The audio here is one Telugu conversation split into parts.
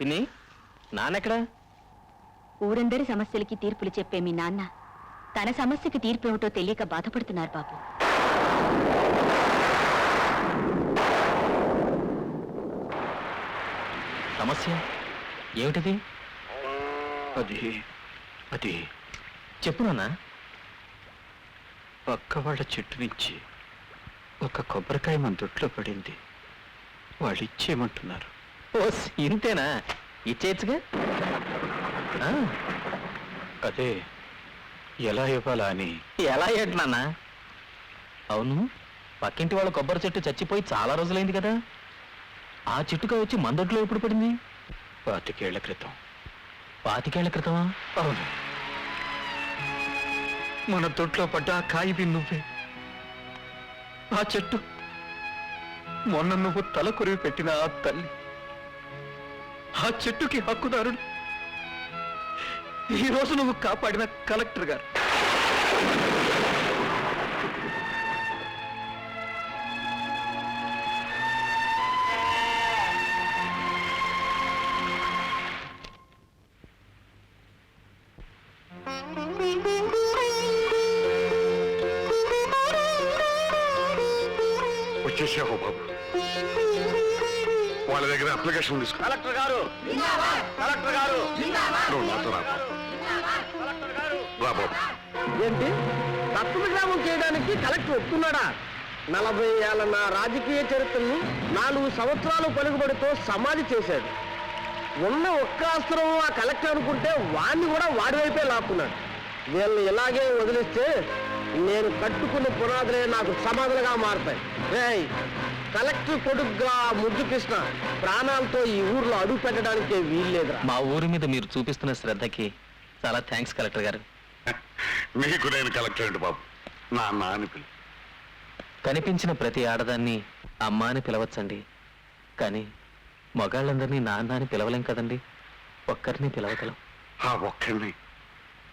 పిన్ని నాన్నెక్కడా? ఊరందరి సమస్యలకి తీర్పులు చెప్పే మీ నాన్న తన సమస్యకి తీర్పు ఏమిటో తెలియక బాధపడుతున్నారు బాబు. సమస్య? ఏమిటిది? అది అది. చెప్పు నాన్న. పక్క వాళ్ళ చెట్టు నుంచి ఒక కొబ్బరికాయ మన దొట్లో పడింది. వాళ్ళు ఇచ్చేయమంటున్నారు ఓ ఇంతేనా? ఇచ్చేయచ్చుగా? అదే ఎలా ఇవ్వాలా అని. ఎలా ఏంటి నాన్న? అవును పక్కింటి వాళ్ళ కొబ్బరి చెట్టు చచ్చిపోయి చాలా రోజులైంది కదా. ఆ చెట్టుగా వచ్చి మందొట్లో ఎప్పుడు పడింది? పాతికేళ్ళ క్రితం. పాతికేళ్ళ క్రితమా? అవును. మన దొడ్లో పడ్డ ఆ కాయిది నువ్వే ఆ చెట్టు మొన్న నువ్వు తల కొరివి పెట్టిన ఆ తల్లి ఆ చెట్టుకి హక్కుదారుడు. ఈ రోజు నువ్వు కాపాడిన కలెక్టర్ గారు. వచ్చేసావు బాబు. వాళ్ళ దగ్గర అప్లికేషన్ తీసుకో. కలెక్టర్ గారు! కలెక్టర్ గారు! నువ్వు నాతో రా. రా ఏంటి? తప్పు విగ్రామం చేయడానికి కలెక్టర్ ఒప్పుకున్నాడా? నలభై ఏళ్ళ నా రాజకీయ చరిత్రను నాలుగు సంవత్సరాలు పలుకుబడితో సమాధి చేశాడు. ఉన్న ఒక్క అస్త్రం ఆ కలెక్టర్ అనుకుంటే వాణ్ణి కూడా వాడి వైపే లాక్కున్నాడు. వీళ్ళని ఇలాగే వదిలిస్తే నేను కట్టుకున్న పునాదులే నాకు సమాధులుగా మారతాయి. రేయ్ కలెక్టర్ కొడుకుగా ముద్దు కృష్ణ ప్రాణాలతో ఈ ఊర్లో అడుగు పెట్టడానికే వీల్లేదురా. మా ఊరి మీద మీరు చూపిస్తున్న శ్రద్ధకి చాలా థ్యాంక్స్ కలెక్టర్ గారు. నేను కలెక్టర్ అండి బాబు. నా నాని పిల్ల. కనిపించిన ప్రతి ఆడదాన్ని అమ్మ అని పిలవచ్చండి. కానీ మగాళ్ళందరినీ నాన్న అని పిలవలేం కదండి. ఒక్కరిని పిలవగలం. ఆ ఒక్కడిని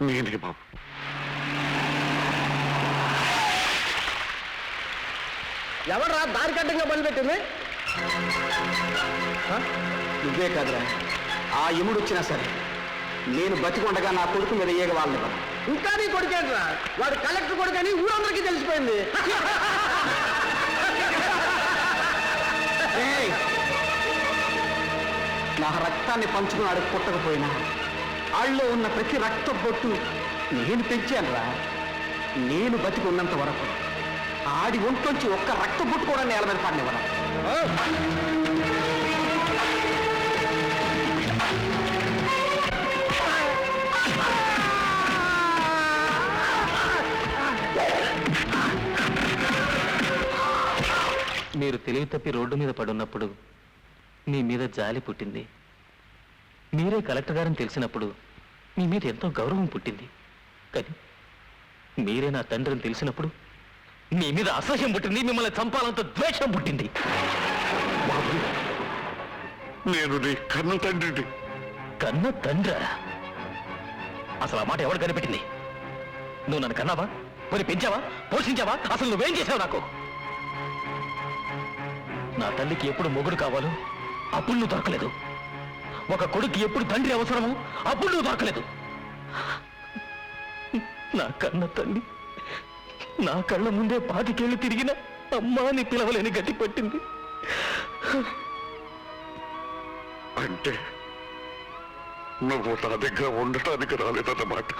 నేనే బాబు. ఎవర్రా దారి కట్టంగా బలిపెట్టింది నువ్వే కాదురా. ఆ యముడు వచ్చినా సరే నేను బతికొండగా నా కొడుకు మీద ఏగ వాళ్ళని ఇంకా నీ కొడుకేంట్రా వాడు కలెక్టర్ కొడుకని ఊరందరికీ తెలిసిపోయింది. నా రక్తాన్ని పంచుకున్నాడు పుట్టకపోయినా ఆళ్ళలో ఉన్న ప్రతి రక్త బొట్టు నేను పెంచానురా. నేను బతికి ఉన్నంత వరకు. ఆడి ఒంట్లోంచి ఒక్క రక్త బొట్టు కూడా నేల మీద పడినవరా మీరు తెలివి తప్పి రోడ్డు మీద పడున్నప్పుడు మీ మీద జాలి పుట్టింది. మీరే కలెక్టర్ గారని తెలిసినప్పుడు మీ మీద ఎంతో గౌరవం పుట్టింది. కానీ మీరే నా తండ్రి అని తెలిసినప్పుడు మీ మీద అసహ్యం పుట్టింది మిమ్మల్ని చంపాలంత ద్వేషం పుట్టింది. బాబు. నేను నీ కన్న తండ్రిని. కన్న తండ్ర? అసలు ఆ మాట ఎవరు కనిపెట్టింది? నువ్వు నన్ను కన్నావా? మరి పెంచావా? పోషించావా? అసలు నువ్వేం చేసావు నాకు? నా తల్లికి ఎప్పుడు మొగుడు కావాలో అప్పుడు నువ్వు దొరకలేదు. ఒక కొడుకు ఎప్పుడు తండ్రి అవసరమో అప్పుడు నువ్వు దొరకలేదు. నా కన్న తల్లి. నా కళ్ళ ముందే పాతికేళ్ళు తిరిగిన అమ్మా అని పిలవలేని గట్టి పట్టింది. అంటే నువ్వు నా దగ్గర ఉండటానికి రాలేదన్నమాట.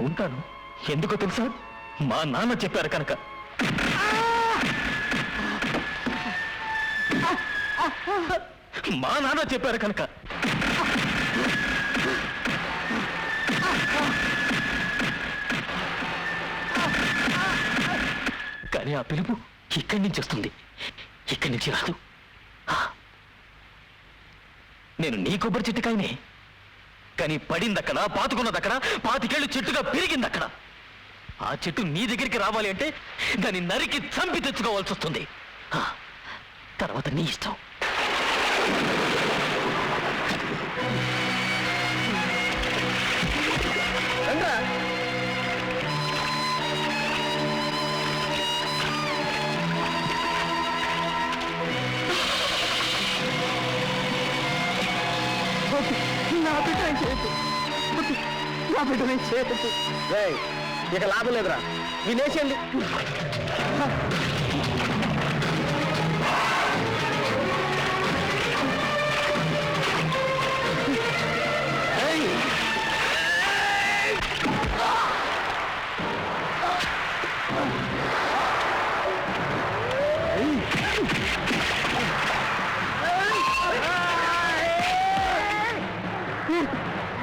ఉంటాను. ఎందుకో తెలుసా? మా నాన్న చెప్పారు కనుక. మా నాన్న చెప్పారు కనుక. కానీ ఆ పిలుపు ఇక్కడి నుంచి వస్తుంది. ఇక్కడి నుంచి రాదు. నేను నీ కొబ్బరి చెట్టుకాయనే. కానీ పడిందక్కడ పాతుకున్నదక్కడ పాతికేళ్ళు చెట్టుగా పెరిగింది అక్కడ ఆ చెట్టు నీ దగ్గరికి రావాలి అంటే దాన్ని నరికి చంపి తెచ్చుకోవాల్సి వస్తుంది. తర్వాత నీ ఇష్టం. నా బిడ్డ చేయొద్దు వద్దు. నా బిడ్డ చేయొద్దు ఇక లాభం లేదురా.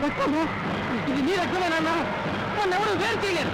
వినేసేయండి ఇది నీ రక్తమేనా నన్ను ఎవరు వేరు చేయలేరు.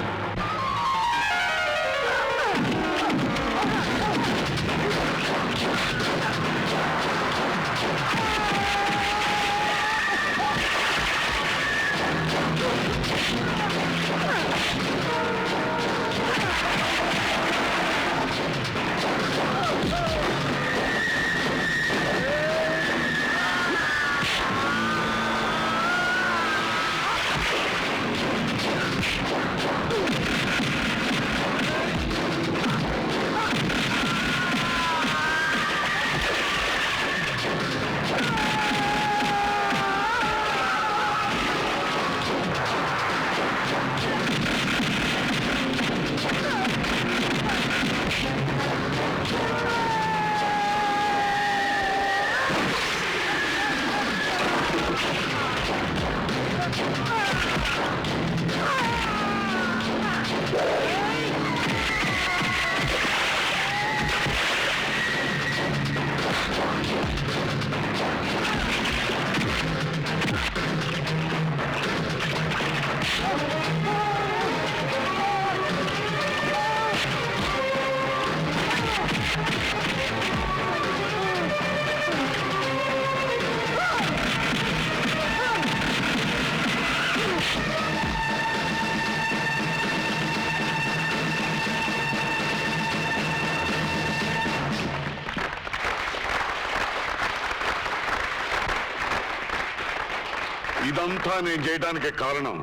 ఇదంతా నేను చేయడానికి కారణం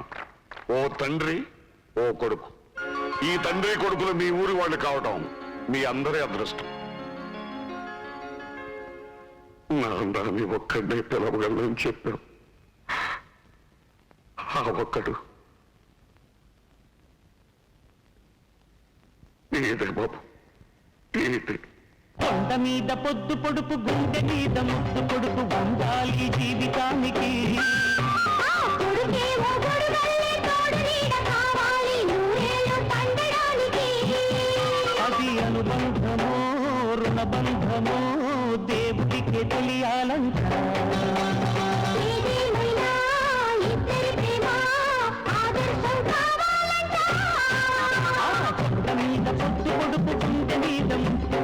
ఓ తండ్రి ఓ కొడుకు. ఈ తండ్రి కొడుకులు మీ ఊరి వాళ్ళు కావటం మీ అందరి అదృష్టం. నా మీ ఒక్కడే పిలవగలని చెప్పాం ఆ ఒక్కడు. ఇదే బాబు. ఇదే కొండ మీద పొద్దు పొడుపు గుండె మీద ముద్దు పొడుపు ఉండాలి జీవితానికి. Thank you.